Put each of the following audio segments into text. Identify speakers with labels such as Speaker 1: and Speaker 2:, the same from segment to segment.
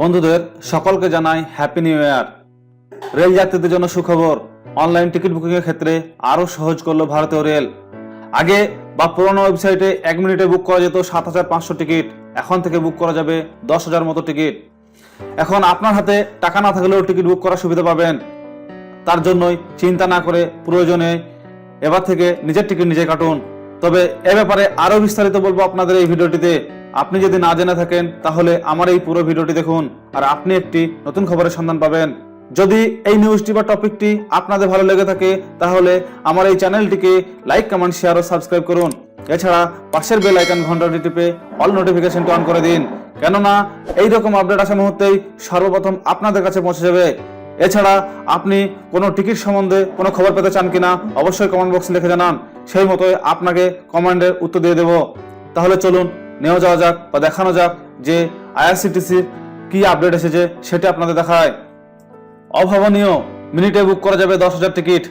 Speaker 1: বন্ধুদের, সকলকে জানাই হ্যাপি নিউ ইয়ার রেল যাত্রীদের জন্য সুখবর। অনলাইন টিকিট বুকিং এর ক্ষেত্রে আরও সহজ করল ভারতীয় রেল। আগে বা পুরনো ওয়েবসাইটে এক মিনিটে বুক করা যেত সাত হাজার পাঁচশো টিকিট এখন থেকে বুক করা যাবে দশ হাজার মতো টিকিট এখন আপনার হাতে টাকা না থাকলেও টিকিট বুক করার সুবিধা পাবেন। তার জন্যই চিন্তা না করে প্রয়োজনে এবার থেকে নিজের টিকিট নিজে কাটুন। তবে এ ব্যাপারে আরও বিস্তারিত বলব আপনাদের এই ভিডিওটিতে। আপনি যদি না জেনে থাকেন, তাহলে আমার এই পুরো ভিডিওটি দেখুন আর আপনি একটি নতুন খবরের সন্ধান পাবেন। যদি এই নিউজটি বা টপিকটি আপনাদের ভালো লেগে থাকে, তাহলে আমার এই চ্যানেলটিকে লাইক কমেন্ট শেয়ার ও সাবস্ক্রাইব করুন। এছাড়া পাশের বেল আইকন ঘন্টাটি টিপে অল নোটিফিকেশনটি অন করে দিন। কেননা এই রকম আপডেট আসা মুহূর্তেই সর্বপ্রথম আপনাদের কাছে পৌঁছে যাবে। এছাড়া আপনি কোনো টিকিট সম্বন্ধে কোনো খবর পেতে চান কিনা, অবশ্যই কমেন্ট বক্সে লিখে জানান। সেই মতোই আপনাকে কমেন্টের উত্তর দিয়ে দেব। তাহলে চলুন নেওয়া যাওয়া যাক বা দেখানো যাক যে আইআরসিটিসির কি আপডেট এসেছে সেটা আপনাদের দেখায়। অভাবনীয় মিনিটে বুক করা যাবে দশ হাজার টিকিট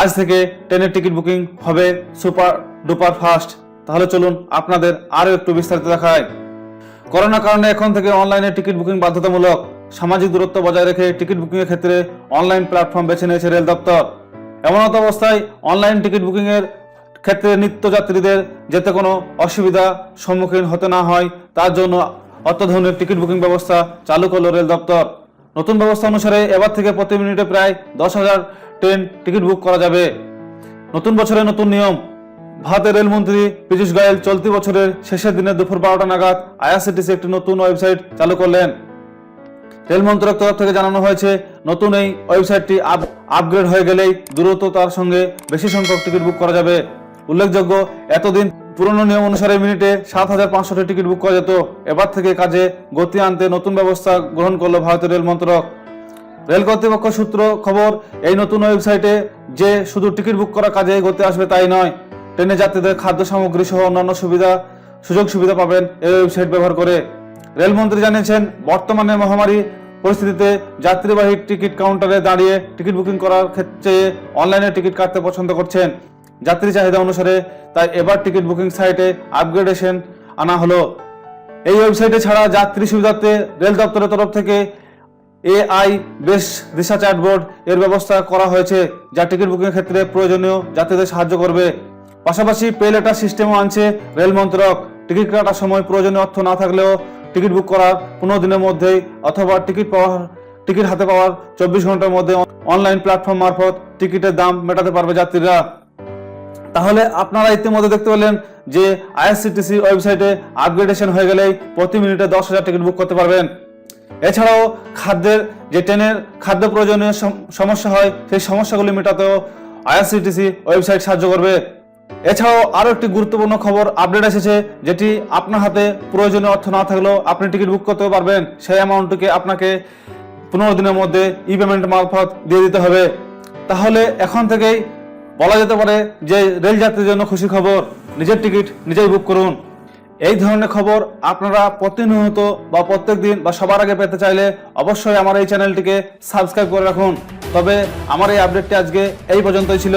Speaker 1: আজ থেকে ট্রেনের টিকিট বুকিং হবে সুপার ডুপার ফাস্ট তাহলে চলুন আপনাদের আরও একটু বিস্তারিত দেখায়। করোনা কারণে এখন থেকে অনলাইনে টিকিট বুকিং বাধ্যতামূলক। সামাজিক দূরত্ব বজায় রেখে টিকিট বুকিং এর ক্ষেত্রে অনলাইন প্ল্যাটফর্ম বেছে নিয়েছে রেল দপ্তর। এমনত অবস্থায় অনলাইন টিকিট বুকিং এর ক্ষেত্রে নিত্যযাত্রীদের যেতে কোনো অসুবিধা সম্মুখীন হতে না হয়, তার জন্য অত্যাধুনিক টিকিট বুকিং ব্যবস্থা চালু করল রেল দপ্তর। নতুন ব্যবস্থা অনুসারে এবার থেকে প্রতি মিনিটে প্রায় দশ হাজার ট্রেন টিকিট বুক করা যাবে। নতুন বছরে নতুন নিয়ম। ভারতের রেলমন্ত্রী পীযুষ গোয়েল চলতি বছরের শেষের দিনে দুপুর বারোটা নাগাদ আইআরসিটিসি একটি নতুন ওয়েবসাইট চালু করলেন। রেল মন্ত্রক তরফ থেকে জানানো হয়েছে, নতুন এই ওয়েবসাইটটি আপ- আপগ্রেড হয়ে গেলেই দ্রুততার সঙ্গে বেশি সংখ্যক টিকিট বুক করা যাবে। উল্লেখযোগ্য, এতদিন পুরনো নিয়ম অনুসারে মিনিটে সাত হাজার পাঁচশোটি টিকিট বুক করা যেত। এবার থেকে কাজে গতি আনতে নতুন ব্যবস্থা গ্রহণ করল ভারতীয় রেল মন্ত্রক। রেল কর্তৃপক্ষ সূত্র খবর, এই নতুন ওয়েবসাইটে যে শুধু টিকিট বুক করা কাজে গতি আসবে তাই নয়, ট্রেনে যাত্রীদের খাদ্য সামগ্রী সহ অন্যান্য সুবিধা, সুযোগ সুবিধা পাবেন এই ওয়েবসাইট ব্যবহার করে। রেলমন্ত্রী জানিয়েছেন, বর্তমানে মহামারী পরিস্থিতিতে যাত্রীবাহী টিকিট কাউন্টারে দাঁড়িয়ে টিকিট বুকিং করার ক্ষেত্রে অনলাইনে টিকিট কাটতে পছন্দ করছেন। যাত্রী চাহিদা অনুসারে তাই এবার টিকিট বুকিং সাইটে আপগ্রেডেশন আনা হলো। এই ওয়েবসাইটে ছাড়া যাত্রী সুবিধার্থে রেল দপ্তরের তরফ থেকে এআই বেস রিসার্চ বোর্ড এর ব্যবস্থা করা হয়েছে, যা টিকিট বুকিং ক্ষেত্রে প্রয়োজনীয় যাত্রীদের সাহায্য করবে। পাশাপাশি পে লেটার সিস্টেমও আনছে রেল মন্ত্রক। টিকিট কাটার সময় প্রয়োজনীয় অর্থ না থাকলেও টিকিট বুক করার পনেরো দিনের মধ্যেই অথবা টিকিট পাওয়ার, টিকিট হাতে পাওয়ার চব্বিশ ঘণ্টার মধ্যে অনলাইন প্ল্যাটফর্ম মারফত টিকিটের দাম মেটাতে পারবে যাত্রীরা। তাহলে আপনারা ইতিমধ্যে দেখতে পেলেন যে আইআরসিটিসি ওয়েবসাইটে আপগ্রেডেশন হয়ে গেলেই প্রতি মিনিটে দশ হাজার টিকিট বুক করতে পারবেন। এছাড়াও খাদ্যের যে ট্রেনের খাদ্য প্রয়োজনীয় সম- সমস্যা হয়, সেই সমস্যাগুলি মেটাতেও আইআরসিটিসি ওয়েবসাইট সাহায্য করবে। এছাড়াও আরও একটি গুরুত্বপূর্ণ খবর আপডেট এসেছে, যেটি আপনার হাতে প্রয়োজনীয় অর্থ না থাকলেও আপনি টিকিট বুক করতে পারবেন। সেই অ্যামাউন্টটিকে আপনাকে পনেরো দিনের মধ্যে ই পেমেন্ট মারফত দিয়ে দিতে হবে। তাহলে এখন থেকেই বলা যেতে পারে যে রেল যাত্রীর জন্য খুশি খবর, নিজের টিকিট নিজেই বুক করুন। এই ধরনের খবর আপনারা প্রতিনিয়ত বা প্রত্যেক দিন বা সবার আগে পেতে চাইলে অবশ্যই আমার এই চ্যানেলটিকে সাবস্ক্রাইব করে রাখুন। তবে আমার এই আপডেটটি আজকে এই পর্যন্তই ছিল।